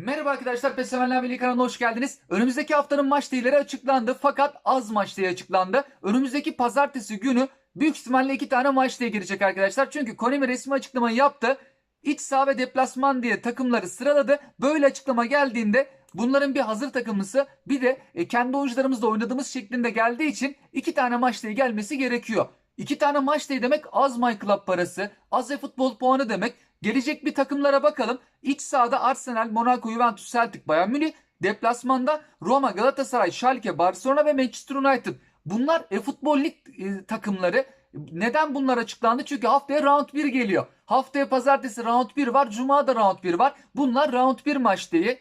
Merhaba arkadaşlar, PES Sevenler Birliği kanalına hoş geldiniz. Önümüzdeki haftanın maç değilleri açıklandı fakat az maç diye açıklandı. Önümüzdeki pazartesi günü büyük ihtimalle iki tane maç diye girecek arkadaşlar. Çünkü Konami resmi açıklamayı yaptı. İç saha ve deplasman diye takımları sıraladı. Böyle açıklama geldiğinde bunların bir hazır takımlısı bir de e, kendi oyuncularımızla oynadığımız şeklinde geldiği için iki tane maç diye gelmesi gerekiyor. İki tane maç diye demek az My Club parası, az e-futbol puanı demek. Gelecek bir takımlara bakalım. İç sahada Arsenal, Monaco, Juventus, Celtic, Bayern Münih. Deplasmanda Roma, Galatasaray, Schalke, Barcelona ve Manchester United. Bunlar e-futbol lig e, takımları. Neden bunlar açıklandı? Çünkü haftaya round 1 geliyor. Haftaya pazartesi round 1 var. Cuma da round 1 var. Bunlar round 1 maç diye.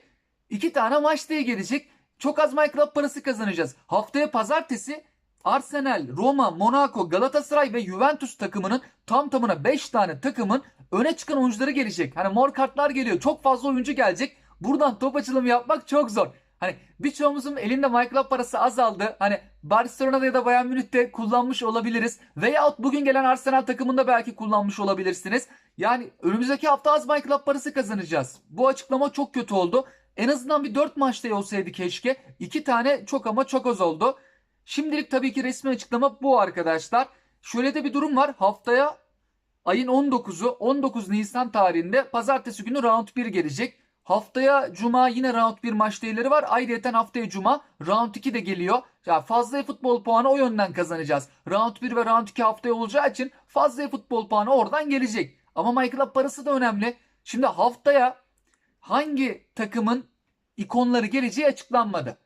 İki tane maç diye gelecek. Çok az My Club parası kazanacağız. Haftaya pazartesi Arsenal, Roma, Monaco, Galatasaray ve Juventus takımının tam tamına 5 tane takımın öne çıkan oyuncuları gelecek. Hani mor kartlar geliyor. Çok fazla oyuncu gelecek. Buradan top açılımı yapmak çok zor. Hani birçoğumuzun elinde My Club parası azaldı. Hani Barcelona'da ya da Bayern Münih'te kullanmış olabiliriz. Veyahut bugün gelen Arsenal takımında belki kullanmış olabilirsiniz. Yani önümüzdeki hafta az My Club parası kazanacağız. Bu açıklama çok kötü oldu. En azından bir 4 maçta olsaydı keşke. 2 tane çok ama çok az oldu. Şimdilik tabii ki resmi açıklama bu arkadaşlar. Şöyle de bir durum var. Haftaya ayın 19'u 19 Nisan tarihinde pazartesi günü round 1 gelecek. Haftaya cuma yine round 1 maç değerleri var. Ayrıca haftaya cuma round 2 de geliyor. Ya fazla futbol puanı o yönden kazanacağız. Round 1 ve round 2 haftaya olacağı için fazla futbol puanı oradan gelecek. Ama Club parası da önemli. Şimdi haftaya hangi takımın ikonları geleceği açıklanmadı.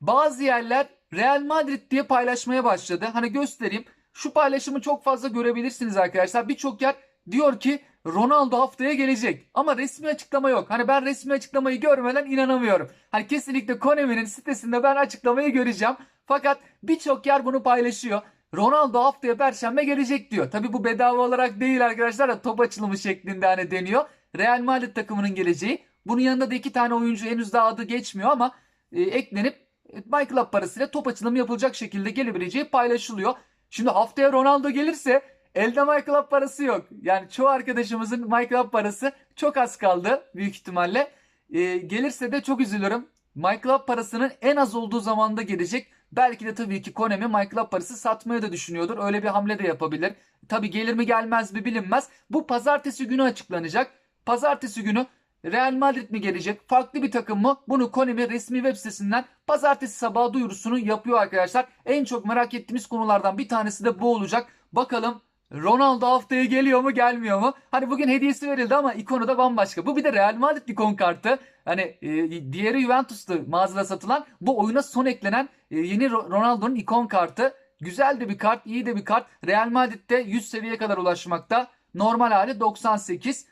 Bazı yerler Real Madrid diye paylaşmaya başladı. Hani göstereyim. Şu paylaşımı çok fazla görebilirsiniz arkadaşlar. Birçok yer diyor ki Ronaldo haftaya gelecek. Ama resmi açıklama yok. Hani ben resmi açıklamayı görmeden inanamıyorum. Hani kesinlikle Konami'nin sitesinde ben açıklamayı göreceğim. Fakat birçok yer bunu paylaşıyor. Ronaldo haftaya perşembe gelecek diyor. Tabi bu bedava olarak değil arkadaşlar da top açılımı şeklinde hani deniyor. Real Madrid takımının geleceği. Bunun yanında da iki tane oyuncu henüz daha adı geçmiyor ama e, eklenip My Club parasıyla top açılımı yapılacak şekilde gelebileceği paylaşılıyor. Şimdi haftaya Ronaldo gelirse elde My Club parası yok. Yani çoğu arkadaşımızın My Club parası çok az kaldı büyük ihtimalle. Ee, gelirse de çok üzülürüm. My Club parasının en az olduğu zamanda gelecek. Belki de tabii ki Konami My Club parası satmaya da düşünüyordur. Öyle bir hamle de yapabilir. Tabii gelir mi gelmez mi bilinmez. Bu pazartesi günü açıklanacak. Pazartesi günü Real Madrid mi gelecek? Farklı bir takım mı? Bunu Konami resmi web sitesinden pazartesi sabahı duyurusunu yapıyor arkadaşlar. En çok merak ettiğimiz konulardan bir tanesi de bu olacak. Bakalım Ronaldo haftaya geliyor mu gelmiyor mu? Hani bugün hediyesi verildi ama ikonu da bambaşka. Bu bir de Real Madrid ikon kartı. Hani e, diğeri Juventus'tu mağazada satılan. Bu oyuna son eklenen e, yeni Ronaldo'nun ikon kartı. Güzel de bir kart, iyi de bir kart. Real Madrid'de 100 seviyeye kadar ulaşmakta. Normal hali 98.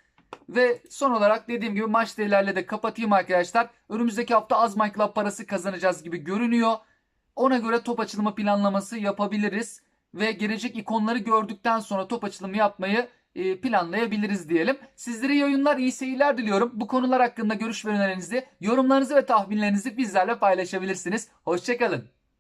Ve son olarak dediğim gibi maç değerlerle de kapatayım arkadaşlar. Önümüzdeki hafta az My Club parası kazanacağız gibi görünüyor. Ona göre top açılımı planlaması yapabiliriz. Ve gelecek ikonları gördükten sonra top açılımı yapmayı e, planlayabiliriz diyelim. Sizlere iyi oyunlar, iyi seyirler diliyorum. Bu konular hakkında görüş ve önerilerinizi, yorumlarınızı ve tahminlerinizi bizlerle paylaşabilirsiniz. Hoşçakalın.